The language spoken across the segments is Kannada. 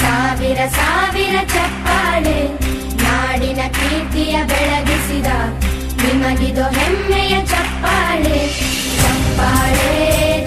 ಸಾವಿರ ಸಾವಿರ ಚಪ್ಪಾಳೆ ನಾಡಿನ ಕೀರ್ತಿಯ ಬೆಳಗಿಸಿದ ನಿಮಗಿದು ಹೆಮ್ಮೆಯ ಚಪ್ಪಾಳೆ ಚಪ್ಪಾಳೆ. ಚಪ್ಪಾಳೆ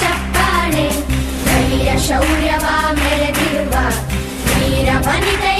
ಚಪ್ಪಾಳೆ. ಧೈರ್ಯ ಶೌರ್ಯವ ಮೆರೆದಿರುವ ವೀರ ವನಿತೆಯರ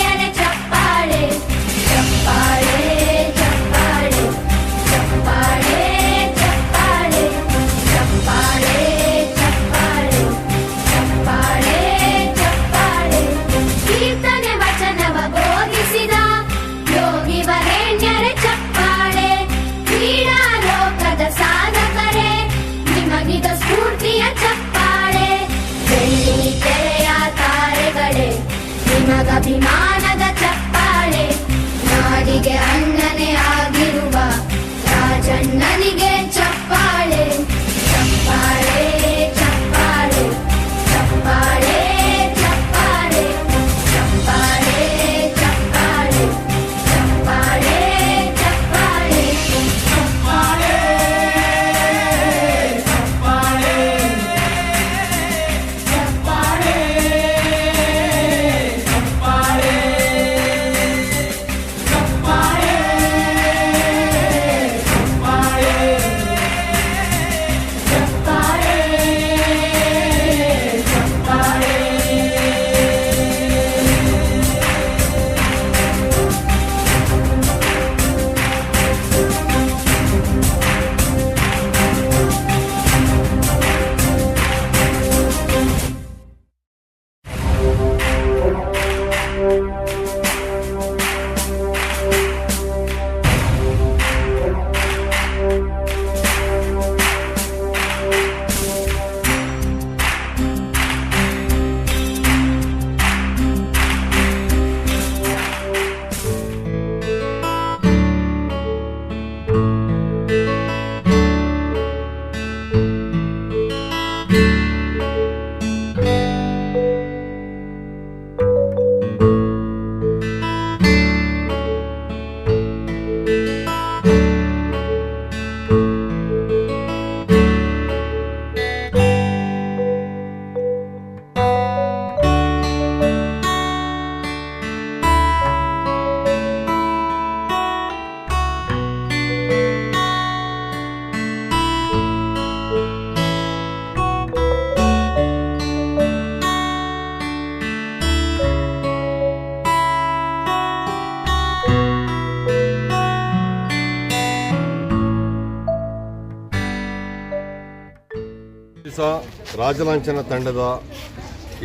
ರಾಜಲಾಂಛನ ತಂಡದ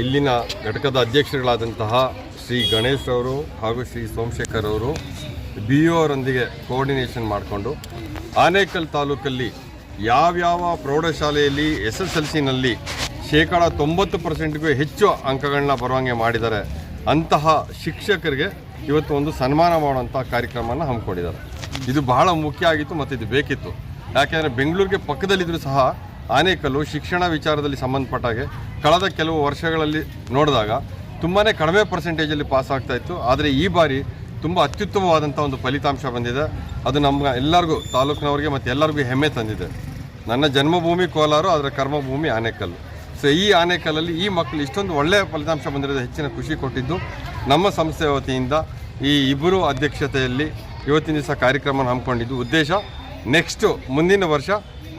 ಇಲ್ಲಿನ ಘಟಕದ ಅಧ್ಯಕ್ಷರುಗಳಾದಂತಹ ಶ್ರೀ ಗಣೇಶ್ ಅವರು ಹಾಗೂ ಶ್ರೀ ಸೋಮಶೇಖರ್ ಅವರು ಬಿ ಒ ಅವರೊಂದಿಗೆ ಕೋಆರ್ಡಿನೇಷನ್ ಮಾಡಿಕೊಂಡು ಆನೇಕಲ್ ತಾಲೂಕಲ್ಲಿ ಯಾವ್ಯಾವ ಪ್ರೌಢಶಾಲೆಯಲ್ಲಿ ಎಸ್ ಎಸ್ ಎಲ್ ಸಿನಲ್ಲಿ ಶೇಕಡ ತೊಂಬತ್ತು ಪರ್ಸೆಂಟ್ಗೂ ಹೆಚ್ಚು ಅಂಕಗಳನ್ನ ಬರುವಂಗೆ ಮಾಡಿದ್ದಾರೆ ಅಂತಹ ಶಿಕ್ಷಕರಿಗೆ ಇವತ್ತು ಒಂದು ಸನ್ಮಾನ ಮಾಡುವಂಥ ಕಾರ್ಯಕ್ರಮವನ್ನು ಹಮ್ಮಿಕೊಂಡಿದ್ದಾರೆ. ಇದು ಬಹಳ ಮುಖ್ಯ ಆಗಿತ್ತು ಮತ್ತು ಇದು ಬೇಕಿತ್ತು. ಯಾಕೆಂದರೆ ಬೆಂಗಳೂರಿಗೆ ಪಕ್ಕದಲ್ಲಿದ್ದರೂ ಸಹ ಆನೇಕಲ್ಲು ಶಿಕ್ಷಣ ವಿಚಾರದಲ್ಲಿ ಸಂಬಂಧಪಟ್ಟಾಗೆ ಕಳೆದ ಕೆಲವು ವರ್ಷಗಳಲ್ಲಿ ನೋಡಿದಾಗ ತುಂಬಾ ಕಡಿಮೆ ಪರ್ಸೆಂಟೇಜಲ್ಲಿ ಪಾಸ್ ಆಗ್ತಾ ಇತ್ತು. ಆದರೆ ಈ ಬಾರಿ ತುಂಬ ಅತ್ಯುತ್ತಮವಾದಂಥ ಒಂದು ಫಲಿತಾಂಶ ಬಂದಿದೆ. ಅದು ನಮ್ಮ ಎಲ್ಲರಿಗೂ, ತಾಲೂಕಿನವ್ರಿಗೆ ಮತ್ತು ಎಲ್ಲರಿಗೂ ಹೆಮ್ಮೆ ತಂದಿದೆ. ನನ್ನ ಜನ್ಮಭೂಮಿ ಕೋಲಾರು ಅದರ ಕರ್ಮಭೂಮಿ ಆನೇಕಲ್ಲು. ಸೊ ಈ ಆನೇಕಲ್ಲಲ್ಲಿ ಈ ಮಕ್ಕಳು ಇಷ್ಟೊಂದು ಒಳ್ಳೆಯ ಫಲಿತಾಂಶ ಬಂದಿರೋದು ಹೆಚ್ಚಿನ ಖುಷಿ ಕೊಟ್ಟಿದ್ದು ನಮ್ಮ ಸಂಸ್ಥೆ ವತಿಯಿಂದ ಈ ಇಬ್ಬರು ಅಧ್ಯಕ್ಷತೆಯಲ್ಲಿ ಇವತ್ತಿನ ದಿವಸ ಕಾರ್ಯಕ್ರಮ ಹಮ್ಮಿಕೊಂಡಿದ್ದು ಉದ್ದೇಶ ನೆಕ್ಸ್ಟು ಮುಂದಿನ ವರ್ಷ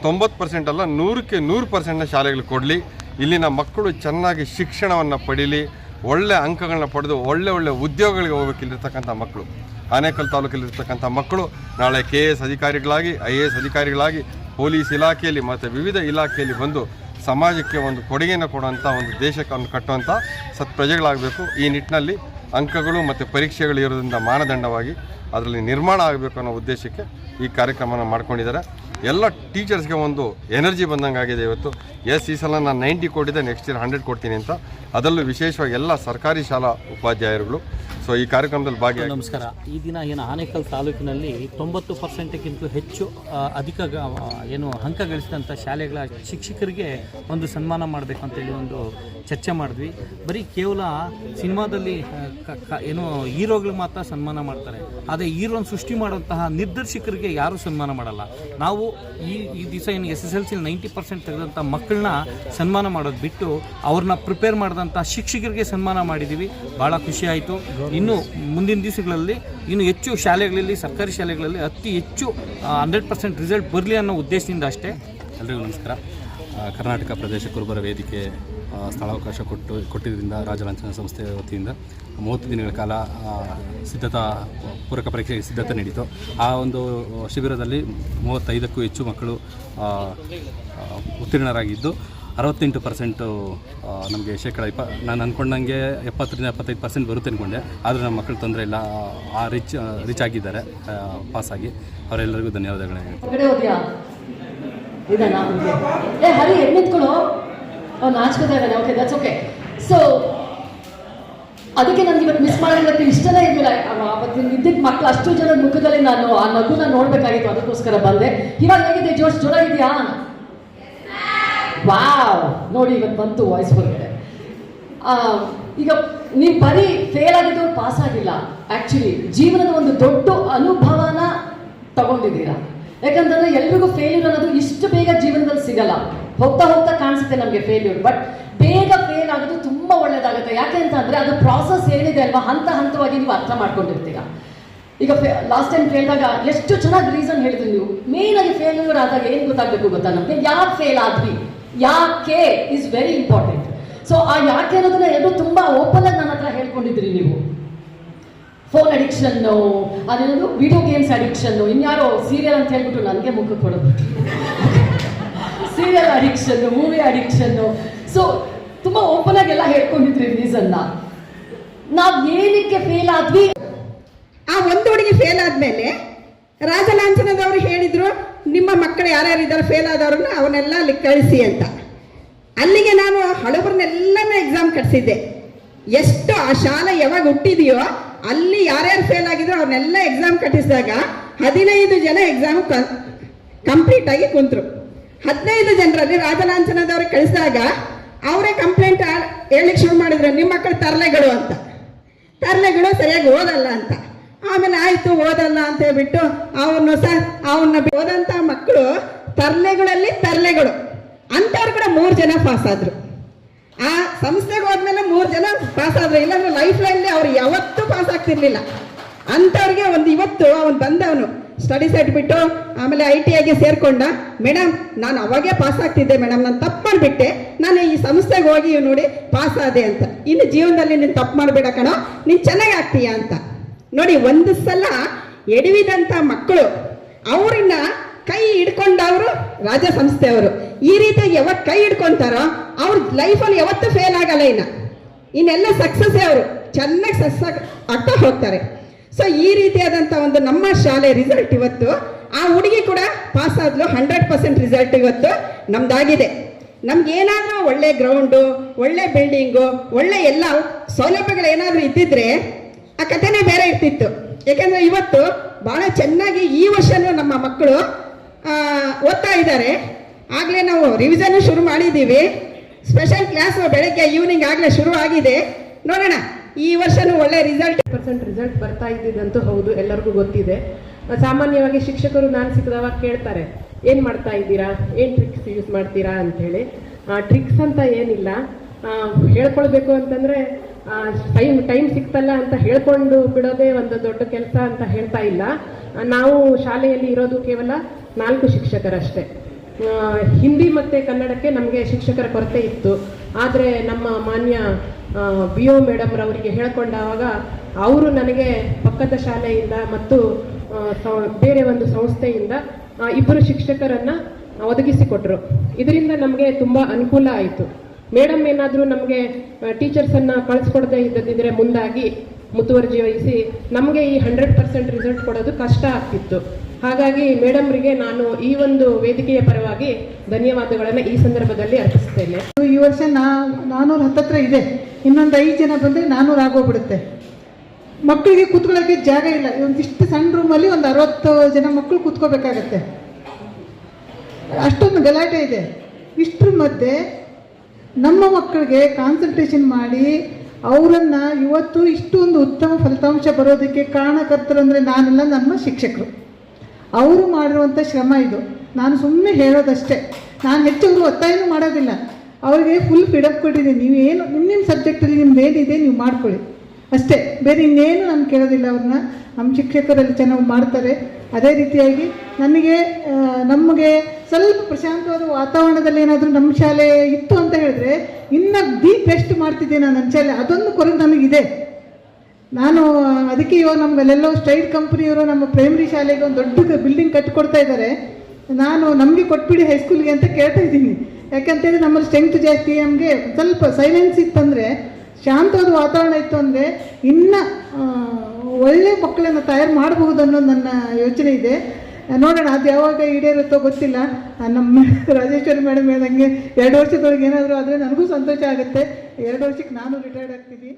ತೊಂಬತ್ತು ಪರ್ಸೆಂಟ್ ಅಲ್ಲ, ನೂರಕ್ಕೆ ನೂರು ಪರ್ಸೆಂಟ್ನ ಶಾಲೆಗಳು ಕೊಡಲಿ. ಇಲ್ಲಿನ ಮಕ್ಕಳು ಚೆನ್ನಾಗಿ ಶಿಕ್ಷಣವನ್ನು ಪಡೀಲಿ, ಒಳ್ಳೆ ಅಂಕಗಳನ್ನ ಪಡೆದು, ಒಳ್ಳೆ ಒಳ್ಳೆ ಉದ್ಯೋಗಗಳಿಗೆ ಹೋಗಬೇಕಿಲ್ಲಿರ್ತಕ್ಕಂಥ ಮಕ್ಕಳು. ಆನೇಕಲ್ ತಾಲೂಕಲ್ಲಿರ್ತಕ್ಕಂಥ ಮಕ್ಕಳು ನಾಳೆ ಕೆ ಎ ಎಸ್ ಅಧಿಕಾರಿಗಳಾಗಿ ಐ ಎ ಎಸ್ ಅಧಿಕಾರಿಗಳಾಗಿ, ಪೊಲೀಸ್ ಇಲಾಖೆಯಲ್ಲಿ ಮತ್ತು ವಿವಿಧ ಇಲಾಖೆಯಲ್ಲಿ ಬಂದು ಸಮಾಜಕ್ಕೆ ಒಂದು ಕೊಡುಗೆಯನ್ನು ಕೊಡುವಂಥ ಒಂದು ದೇಶಕ್ಕೆ ಕಟ್ಟುವಂಥ ಕಟ್ಟುವಂಥ ಸತ್ಪ್ರಜೆಗಳಾಗಬೇಕು. ಈ ನಿಟ್ಟಿನಲ್ಲಿ ಅಂಕಗಳು ಮತ್ತು ಪರೀಕ್ಷೆಗಳು ಇರೋದ್ರಿಂದ ಮಾನದಂಡವಾಗಿ ಅದರಲ್ಲಿ ನಿರ್ಮಾಣ ಆಗಬೇಕು ಅನ್ನೋ ಉದ್ದೇಶಕ್ಕೆ ಈ ಕಾರ್ಯಕ್ರಮವನ್ನು ಮಾಡ್ಕೊಂಡಿದ್ದಾರೆ. ಎಲ್ಲ ಟೀಚರ್ಸ್ಗೆ ಒಂದು ಎನರ್ಜಿ ಬಂದಂಗೆ ಆಗಿದೆ ಇವತ್ತು. ಎಸ್, ಈ ಸಲ ನಾನು ನೈಂಟಿ ಕೊಟ್ಟಿದ್ದೆ, ನೆಕ್ಸ್ಟ್ ಇಯರ್ ಹಂಡ್ರೆಡ್ ಕೊಡ್ತೀನಿ ಅಂತ. ಅದರಲ್ಲೂ ವಿಶೇಷವಾಗಿ ಎಲ್ಲ ಸರ್ಕಾರಿ ಶಾಲಾ ಉಪಾಧ್ಯಾಯರುಗಳು. ಸೊ ಈ ಕಾರ್ಯಕ್ರಮದಲ್ಲಿ ಭಾಗಿಯಾಗಿ ನಮಸ್ಕಾರ. ಈ ದಿನ ಏನು ಆನೇಕಲ್ ತಾಲೂಕಿನಲ್ಲಿ ತೊಂಬತ್ತು ಪರ್ಸೆಂಟ್ಗಿಂತ ಹೆಚ್ಚು ಅಧಿಕ ಏನು ಅಂಕ ಗಳಿಸಿದಂಥ ಶಾಲೆಗಳ ಶಿಕ್ಷಕರಿಗೆ ಒಂದು ಸನ್ಮಾನ ಮಾಡಬೇಕು ಅಂತೇಳಿ ಒಂದು ಚರ್ಚೆ ಮಾಡಿದ್ವಿ. ಬರೀ ಕೇವಲ ಸಿನಿಮಾದಲ್ಲಿ ಏನು ಹೀರೋಗಳು ಮಾತ್ರ ಸನ್ಮಾನ ಮಾಡ್ತಾರೆ. ಆದರೆ ಹೀರೋನ್ ಸೃಷ್ಟಿ ಮಾಡುವಂತಹ ನಿರ್ದೇಶಕರಿಗೆ ಯಾರೂ ಸನ್ಮಾನ ಮಾಡಲ್ಲ. ನಾವು ಈ ಈ ದಿವಸ ಏನು S S L C ninety percent ತೆಗೆದಂಥ ಮಕ್ಕಳನ್ನ ಸನ್ಮಾನ ಮಾಡೋದು ಬಿಟ್ಟು ಅವ್ರನ್ನ ಪ್ರಿಪೇರ್ ಮಾಡಿದಂಥ ಶಿಕ್ಷಕರಿಗೆ ಸನ್ಮಾನ ಮಾಡಿದ್ದೀವಿ ಭಾಳ ಖುಷಿ ಆಯಿತು. ಇನ್ನು ಮುಂದಿನ ದಿವಸಗಳಲ್ಲಿ ಇನ್ನು ಹೆಚ್ಚು ಶಾಲೆಗಳಲ್ಲಿ, ಸರ್ಕಾರಿ ಶಾಲೆಗಳಲ್ಲಿ ಅತಿ ಹೆಚ್ಚು ಹಂಡ್ರೆಡ್ ಪರ್ಸೆಂಟ್ ರಿಸಲ್ಟ್ ಬರಲಿ ಅನ್ನೋ ಉದ್ದೇಶದಿಂದ ಅಷ್ಟೇ. ಎಲ್ರಿಗೂ ನಮಸ್ಕಾರ. ಕರ್ನಾಟಕ ಪ್ರದೇಶ ಕುರುಬರ ವೇದಿಕೆ ಸ್ಥಳಾವಕಾಶ ಕೊಟ್ಟು ಕೊಟ್ಟಿದ್ದರಿಂದ ರಾಜಲಾಂಛನ ಸಂಸ್ಥೆಯ ವತಿಯಿಂದ ಮೂವತ್ತು ದಿನಗಳ ಕಾಲ ಸಿದ್ಧತಾ, ಪೂರಕ ಪರೀಕ್ಷೆಗೆ ಸಿದ್ಧತೆ ನೀಡಿತು. ಆ ಒಂದು ಶಿಬಿರದಲ್ಲಿ ಮೂವತ್ತೈದಕ್ಕೂ ಹೆಚ್ಚು ಮಕ್ಕಳು ಉತ್ತೀರ್ಣರಾಗಿದ್ದು, ಅರವತ್ತೆಂಟು ಪರ್ಸೆಂಟು ನಮಗೆ ಶೇಕಡ ಇಪ್ಪ, ನಾನು ಅಂದ್ಕೊಂಡಂಗೆ ಎಪ್ಪತ್ತರಿಂದ ಎಪ್ಪತ್ತೈದು ಪರ್ಸೆಂಟ್ ಬರುತ್ತೆ ಅಂದ್ಕೊಂಡೆ ಆದರೆ ನಮ್ಮ ಮಕ್ಕಳು ತೊಂದರೆ ಇಲ್ಲ. ಆ ರಿಚ್ ರಿಚ್ ಆಗಿದ್ದಾರೆ. ಪಾಸಾಗಿ ಅವರೆಲ್ಲರಿಗೂ ಧನ್ಯವಾದಗಳು ಅವ್ನು ಇದ್ದಾನೆ ಓಕೆ ದಟ್ಸ್ ಓಕೆ ಸೊ ಅದಕ್ಕೆ ನನಗೆ ಇವತ್ತು ಮಿಸ್ ಮಾಡೋದಕ್ಕೆ ಇಷ್ಟನೇ ಇರಲಿಲ್ಲ. ಅವತ್ತಿನ ಇದ್ದಿದ್ದ ಮಕ್ಕಳು ಅಷ್ಟು ಜನ ಮುಖದಲ್ಲಿ ನಾನು ಆ ನಗುನ ನೋಡ್ಬೇಕಾಗಿತ್ತು, ಅದಕ್ಕೋಸ್ಕರ ಬಂದೆ. ಇವಾಗ ಹೇಗಿದೆ, ಜೋಶ್ ಇದೆಯಾ? ವಾವ್ ನೋಡಿ, ಇವತ್ತು ಬಂತು ವಾಯ್ಸ್ ಹೊರಗಡೆ. ಈಗ ನೀವು ಬರೀ ಫೇಲ್ ಆಗಿದ್ದವ್ರು ಪಾಸ್ ಆಗಿಲ್ಲ. ಆಕ್ಚುಲಿ ಜೀವನದ ಒಂದು ದೊಡ್ಡ ಅನುಭವನ ತಗೊಂಡಿದ್ದೀರಾ? ಯಾಕಂತಂದ್ರೆ ಎಲ್ರಿಗೂ ಫೇಲ್ಯೂರ್ ಅನ್ನೋದು ಇಷ್ಟು ಬೇಗ ಜೀವನದಲ್ಲಿ ಸಿಗಲ್ಲ. ಹೋಗ್ತಾ ಹೋಗ್ತಾ ಕಾಣಿಸುತ್ತೆ ನಮಗೆ ಫೇಲ್ಯೂರ್ ಬಟ್ ಬೇಗ ಫೇಲ್ ಆಗೋದು ತುಂಬಾ ಒಳ್ಳೇದಾಗುತ್ತೆ. ಯಾಕೆ ಅಂತ ಅಂದ್ರೆ ಅದು ಪ್ರಾಸೆಸ್ ಏನಿದೆ ಅಲ್ವಾ? ಹಂತ ಹಂತವಾಗಿ ನೀವು ಅರ್ಥ ಮಾಡ್ಕೊಂಡಿರ್ತೀರಾ. ಈಗ ಲಾಸ್ಟ್ ಟೈಮ್ ಕೇಳಿದಾಗ ಎಷ್ಟು ಚೆನ್ನಾಗಿ ರೀಸನ್ ಹೇಳಿದ್ರಿ ನೀವು? ಮೇನ್ ಆಗಿ ಫೇಲ್ಯೂರ್ ಆದಾಗ ಏನು ಗೊತ್ತಾಗಬೇಕು ಗೊತ್ತಾ ನಮಗೆ? ಯಾಕೆ ಫೇಲ್ ಆದ್ವಿ? ಯಾಕೆ ಇಸ್ ವೆರಿ ಇಂಪಾರ್ಟೆಂಟ್ ಸೊ ಆ ಯಾಕೆ ಅನ್ನೋದನ್ನ ಎಲ್ಲರೂ ತುಂಬಾ ಓಪನ್ ಆಗಿ ನನ್ನ ಹತ್ರ ಹೇಳ್ಕೊಂಡಿದ್ರಿ ನೀವು. ಫೋನ್ ಅಡಿಕ್ಷನ್ನು ಅದೇನದು ವಿಡಿಯೋ ಗೇಮ್ಸ್ ಅಡಿಕ್ಷನ್ನು ಇನ್ಯಾರೋ ಸೀರಿಯಲ್ ಅಂತ ಹೇಳ್ಬಿಟ್ಟು ನನಗೆ ಮುಖ ಕೊಡೋದು. Serial addiction movie addiction so ತುಂಬ ಓಪನ್ ಆಗಿ ಎಲ್ಲ ಹೇಳ್ಕೊಂಡಿದ್ರಿ ರೀಸನ್ನ ನಾವು ಏನಕ್ಕೆ ಫೇಲ್ ಆದ್ವಿ? ಆ ಒಂದು ಹುಡುಗಿ ಫೇಲ್ ಆದ್ಮೇಲೆ ರಾಜಲಾಂಛನದವರು ಹೇಳಿದ್ರು, ನಿಮ್ಮ ಮಕ್ಕಳು ಯಾರ್ಯಾರು ಇದ್ದಾರೆ ಫೇಲ್ ಆದವ್ರನ್ನ ಅವನ್ನೆಲ್ಲ ಅಲ್ಲಿ ಕಳಿಸಿ ಅಂತ. ಅಲ್ಲಿಗೆ ನಾನು ಹಳಬರನ್ನೆಲ್ಲನೂ ಎಕ್ಸಾಮ್ ಕಟ್ಸಿದ್ದೆ. ಎಷ್ಟು ಆ ಶಾಲೆ ಯಾವಾಗ ಹುಟ್ಟಿದೆಯೋ ಅಲ್ಲಿ ಯಾರ್ಯಾರು ಫೇಲ್ ಆಗಿದ್ರು ಅವ್ರನ್ನೆಲ್ಲ ಎಕ್ಸಾಮ್ ಕಟ್ಟಿಸಿದಾಗ ಹದಿನೈದು ಜನ ಎಕ್ಸಾಮ್ ಕಂಪ್ಲೀಟ್ ಆಗಿ ಕುಂತರು. ಹದಿನೈದು ಜನರಲ್ಲಿ ರಾಜಲಾಂಛನದವ್ರಿಗೆ ಕಳಿಸಿದಾಗ ಅವರೇ ಕಂಪ್ಲೇಂಟ್ ಹೇಳಲಿಕ್ಕೆ ಶುರು ಮಾಡಿದ್ರು ನಿಮ್ಮ ಮಕ್ಕಳು ತರಲೆಗಳು ಅಂತ. ತರಲೆಗಳು ಸರಿಯಾಗಿ ಓದಲ್ಲ ಅಂತ. ಆಮೇಲೆ ಆಯಿತು, ಓದಲ್ಲ ಅಂತ ಹೇಳ್ಬಿಟ್ಟು ಅವನು ಸಹ ಅವನ್ನ ಓದಂತ ಮಕ್ಕಳು ತರಲೆಗಳಲ್ಲಿ ತರಲೆಗಳು. ಅಂಥವ್ರು ಕೂಡ ಮೂರು ಜನ ಪಾಸ್ ಆದ್ರು. ಆ ಸಂಸ್ಥೆಗೆ ಹೋದ್ಮೇಲೆ ಮೂರು ಜನ ಪಾಸ್ ಆದ್ರೆ. ಇಲ್ಲಾಂದ್ರೆ ಲೈಫ್ ಲೈನ್ಲಿ ಅವ್ರು ಯಾವತ್ತೂ ಪಾಸ್ ಆಗ್ತಿರ್ಲಿಲ್ಲ. ಅಂಥವ್ರಿಗೆ ಒಂದು ಇವತ್ತು ಅವನು ಬಂದವನು ಸ್ಟಡಿ ಸೆಟ್ ಬಿಟ್ಟು ಆಮೇಲೆ ಐ ಟಿ ಐಗೆ ಸೇರ್ಕೊಂಡ ಮೇಡಮ್ ನಾನು ಅವಾಗೇ ಪಾಸ್ ಆಗ್ತಿದ್ದೆ ಮೇಡಮ್ ನಾನು ತಪ್ಪು ಮಾಡಿಬಿಟ್ಟೆ. ನಾನು ಈ ಸಂಸ್ಥೆಗೆ ಹೋಗಿ ನೋಡಿ ಪಾಸ್ ಆದೆ ಅಂತ. ಇನ್ನು ಜೀವನದಲ್ಲಿ ನೀನು ತಪ್ಪು ಮಾಡಬೇಡ ಕಣೋ. ನೀನು ಚೆನ್ನಾಗಿ ಆಗ್ತೀಯ ಅಂತ. ನೋಡಿ, ಒಂದು ಸಲ ಎಡವಿದಂಥ ಮಕ್ಕಳು, ಅವರನ್ನ ಕೈ ಹಿಡ್ಕೊಂಡವರು ರಾಜ ಸಂಸ್ಥೆಯವರು. ಈ ರೀತಿಯಾಗಿ ಯಾವತ್ತು ಕೈ ಹಿಡ್ಕೊಂತಾರೋ, ಅವ್ರ ಲೈಫಲ್ಲಿ ಯಾವತ್ತೂ ಫೇಲ್ ಆಗಲ್ಲ ಇನ್ನ. ಇನ್ನೆಲ್ಲ ಸಕ್ಸಸ್ ಅವರು. ಚೆನ್ನಾಗಿ ಸಕ್ಸಸ್ ಆಗ್ತಾ ಹೋಗ್ತಾರೆ. ಸೊ ಈ ರೀತಿಯಾದಂಥ ಒಂದು ನಮ್ಮ ಶಾಲೆ ರಿಸಲ್ಟ್ ಇವತ್ತು, ಆ ಹುಡುಗಿ ಕೂಡ ಪಾಸ್ ಆದ್ಲು ಹಂಡ್ರೆಡ್ ಪರ್ಸೆಂಟ್ ರಿಸಲ್ಟ್ ಇವತ್ತು ನಮ್ದಾಗಿದೆ. ನಮ್ಗೆ ಏನಾದರೂ ಒಳ್ಳೆ ಗ್ರೌಂಡು ಒಳ್ಳೆ ಬಿಲ್ಡಿಂಗು ಒಳ್ಳೆ ಎಲ್ಲ ಸೌಲಭ್ಯಗಳು ಏನಾದರೂ ಇದ್ದಿದ್ರೆ, ಆ ಕಥೆನೇ ಬೇರೆ ಇರ್ತಿತ್ತು. ಯಾಕೆಂದ್ರೆ ಇವತ್ತು ಬಹಳ ಚೆನ್ನಾಗಿ ಈ ವರ್ಷನೂ ನಮ್ಮ ಮಕ್ಕಳು ಓದ್ತಾ ಇದ್ದಾರೆ. ಆಗಲೇ ನಾವು ರಿವಿಸನ್ ಶುರು ಮಾಡಿದ್ದೀವಿ. ಸ್ಪೆಷಲ್ ಕ್ಲಾಸ್ ಬೆಳಗ್ಗೆ ಈವ್ನಿಂಗ್ ಆಗಲೇ ಶುರು ಆಗಿದೆ. ನೋಡೋಣ, ಈ ವರ್ಷನೂ ಒಳ್ಳೆ ರಿಸಲ್ಟ್ ಪರ್ಸೆಂಟ್ ರಿಸಲ್ಟ್ ಬರ್ತಾ ಇದ್ದಿದ್ದಂತೂ ಹೌದು, ಎಲ್ಲರಿಗೂ ಗೊತ್ತಿದೆ. ಸಾಮಾನ್ಯವಾಗಿ ಶಿಕ್ಷಕರು ನಾನು ಸಿಕ್ಕದವಾಗ ಕೇಳ್ತಾರೆ, ಏನು ಮಾಡ್ತಾ ಇದ್ದೀರಾ? ಏನು ಟ್ರಿಕ್ಸ್ ಯೂಸ್ ಮಾಡ್ತೀರಾ ಅಂಥೇಳಿ ಟ್ರಿಕ್ಸ್ ಅಂತ ಏನಿಲ್ಲ. ಹೇಳ್ಕೊಳ್ಬೇಕು ಅಂತಂದರೆ ಟೈಮ್ ಟೈಮ್ ಸಿಕ್ತಲ್ಲ ಅಂತ ಹೇಳ್ಕೊಂಡು ಬಿಡೋದೇ ಒಂದು ದೊಡ್ಡ ಕೆಲಸ ಅಂತ ಹೇಳ್ತಾ ಇಲ್ಲ. ನಾವು ಶಾಲೆಯಲ್ಲಿ ಇರೋದು ಕೇವಲ ನಾಲ್ಕು ಶಿಕ್ಷಕರಷ್ಟೇ. ಹಿಂದಿ ಮತ್ತು ಕನ್ನಡಕ್ಕೆ ನಮಗೆ ಶಿಕ್ಷಕರ ಕೊರತೆ ಇತ್ತು. ಆದರೆ ನಮ್ಮ ಮಾನ್ಯ ಬಿ ಒ ಮೇಡಮ್ರವರಿಗೆ ಹೇಳಿಕೊಂಡಾಗ ಅವರು ನನಗೆ ಪಕ್ಕದ ಶಾಲೆಯಿಂದ ಮತ್ತು ಬೇರೆ ಒಂದು ಸಂಸ್ಥೆಯಿಂದ ಇಬ್ಬರು ಶಿಕ್ಷಕರನ್ನು ಒದಗಿಸಿಕೊಟ್ರು. ಇದರಿಂದ ನಮಗೆ ತುಂಬ ಅನುಕೂಲ ಆಯಿತು. ಮೇಡಮ್ ಏನಾದರೂ ನಮಗೆ ಟೀಚರ್ಸನ್ನು ಕಳಿಸ್ಕೊಡದೆ ಇದ್ದದಿದ್ರೆ ಮುಂದಾಗಿ ಮುತುವರ್ಜಿ ವಹಿಸಿ ನಮಗೆ ಈ ಹಂಡ್ರೆಡ್ ಪರ್ಸೆಂಟ್ ರಿಸಲ್ಟ್ ಕೊಡೋದು ಕಷ್ಟ ಆಗ್ತಿತ್ತು. ಹಾಗಾಗಿ ಮೇಡಮ್ರಿಗೆ ನಾನು ಈ ಒಂದು ವೇದಿಕೆಯ ಪರವಾಗಿ ಧನ್ಯವಾದಗಳನ್ನು ಈ ಸಂದರ್ಭದಲ್ಲಿ ಅರ್ಪಿಸುತ್ತೇನೆ. ಈ ವರ್ಷ ನಾ ನಾನ್ನೂರ ಹತ್ತತ್ರ ಇದೆ. ಇನ್ನೊಂದು ಐದು ಜನ ಬಂದರೆ ನಾನ್ನೂರು ಆಗೋಗ್ಬಿಡುತ್ತೆ. ಮಕ್ಕಳಿಗೆ ಕೂತ್ಕೊಳ್ಳೋಕ್ಕೆ ಜಾಗ ಇಲ್ಲ. ಒಂದಿಷ್ಟು ಸಣ್ಣ ರೂಮಲ್ಲಿ ಒಂದು ಅರವತ್ತು ಜನ ಮಕ್ಕಳು ಕೂತ್ಕೋಬೇಕಾಗತ್ತೆ. ಅಷ್ಟೊಂದು ಗಲಾಟೆ ಇದೆ. ಇಷ್ಟ್ರ ಮಧ್ಯೆ ನಮ್ಮ ಮಕ್ಕಳಿಗೆ ಕಾನ್ಸಂಟ್ರೇಷನ್ ಮಾಡಿ ಅವರನ್ನು ಇವತ್ತು ಇಷ್ಟೊಂದು ಉತ್ತಮ ಫಲಿತಾಂಶ ಬರೋದಕ್ಕೆ ಕಾರಣಕರ್ತರಂದರೆ ನಾನಲ್ಲ, ನಮ್ಮ ಶಿಕ್ಷಕರು. ಅವರು ಮಾಡಿರುವಂಥ ಶ್ರಮ ಇದು. ನಾನು ಸುಮ್ಮನೆ ಹೇಳೋದಷ್ಟೇ. ನಾನು ಹೆಚ್ಚು ಒತ್ತಾಯನೂ ಮಾಡೋದಿಲ್ಲ. ಅವರಿಗೆ ಫುಲ್ ಫಿಡಪ್ ಕೊಟ್ಟಿದ್ದೀನಿ. ನೀವು ಏನು ನಿಮ್ಮ ನಿಮ್ಮ ಸಬ್ಜೆಕ್ಟಲ್ಲಿ ನಿಮ್ದು ಏನಿದೆ ನೀವು ಮಾಡ್ಕೊಳ್ಳಿ. ಅಷ್ಟೇ. ಬೇರೆ ಇನ್ನೇನು ನಾನು ಕೇಳೋದಿಲ್ಲ ಅವ್ರನ್ನ. ನಮ್ಮ ಶಿಕ್ಷಕರಲ್ಲಿ ಚೆನ್ನಾಗಿ ಮಾಡ್ತಾರೆ. ಅದೇ ರೀತಿಯಾಗಿ ನನಗೆ ನಮಗೆ ಸ್ವಲ್ಪ ಪ್ರಶಾಂತವಾದ ವಾತಾವರಣದಲ್ಲಿ ಏನಾದರೂ ನಮ್ಮ ಶಾಲೆ ಇತ್ತು ಅಂತ ಹೇಳಿದ್ರೆ ಇನ್ನೂ ದಿ ಬೆಸ್ಟ್ ಮಾಡ್ತಿದ್ದೆ ನಾನು ನನ್ನ ಶಾಲೆ. ಅದೊಂದು ಕೊರತೆ ನನಗಿದೆ ನಾನು, ಅದಕ್ಕೆ ಇವಾಗ ನಮ್ಗಲ್ಲೆಲ್ಲೋ ಸ್ಟೈಟ್ ಕಂಪ್ನಿಯವರು ನಮ್ಮ ಪ್ರೈಮರಿ ಶಾಲೆಗೆ ಒಂದು ದೊಡ್ಡ ಬಿಲ್ಡಿಂಗ್ ಕಟ್ಟಿಕೊಡ್ತಾ ಇದ್ದಾರೆ. ನಾನು ನಮಗೆ ಕೊಟ್ಬಿಡಿ ಹೈಸ್ಕೂಲ್ಗೆ ಅಂತ ಕೇಳ್ತಾ ಇದ್ದೀನಿ. ಯಾಕಂತೇಳಿ ನಮ್ಮಲ್ಲಿ ಸ್ಟ್ರೆಂತ್ ಜಾಸ್ತಿ, ನಮಗೆ ಸ್ವಲ್ಪ ಸೈಲೆನ್ಸ್ ಇತ್ತಂದರೆ ಶಾಂತವಾದ ವಾತಾವರಣ ಇತ್ತು ಅಂದರೆ, ಇನ್ನು ಒಳ್ಳೆ ಮಕ್ಕಳನ್ನು ತಯಾರು ಮಾಡಬಹುದು ಅನ್ನೋದು ನನ್ನ ಯೋಚನೆ ಇದೆ. ನೋಡೋಣ, ಅದು ಯಾವಾಗ ಈಡೇರುತ್ತೋ ಗೊತ್ತಿಲ್ಲ. ನಮ್ಮ ರಾಜೇಶ್ವರಿ ಮೇಡಮ್ ಹೇಳ್ದಂಗೆ ಎರಡು ವರ್ಷದೊಳಗೆ ಏನಾದರೂ ಆದರೆ ನನಗೂ ಸಂತೋಷ ಆಗುತ್ತೆ. ಎರಡು ವರ್ಷಕ್ಕೆ ನಾನು ರಿಟೈರ್ಡ್ ಆಗ್ತೀನಿ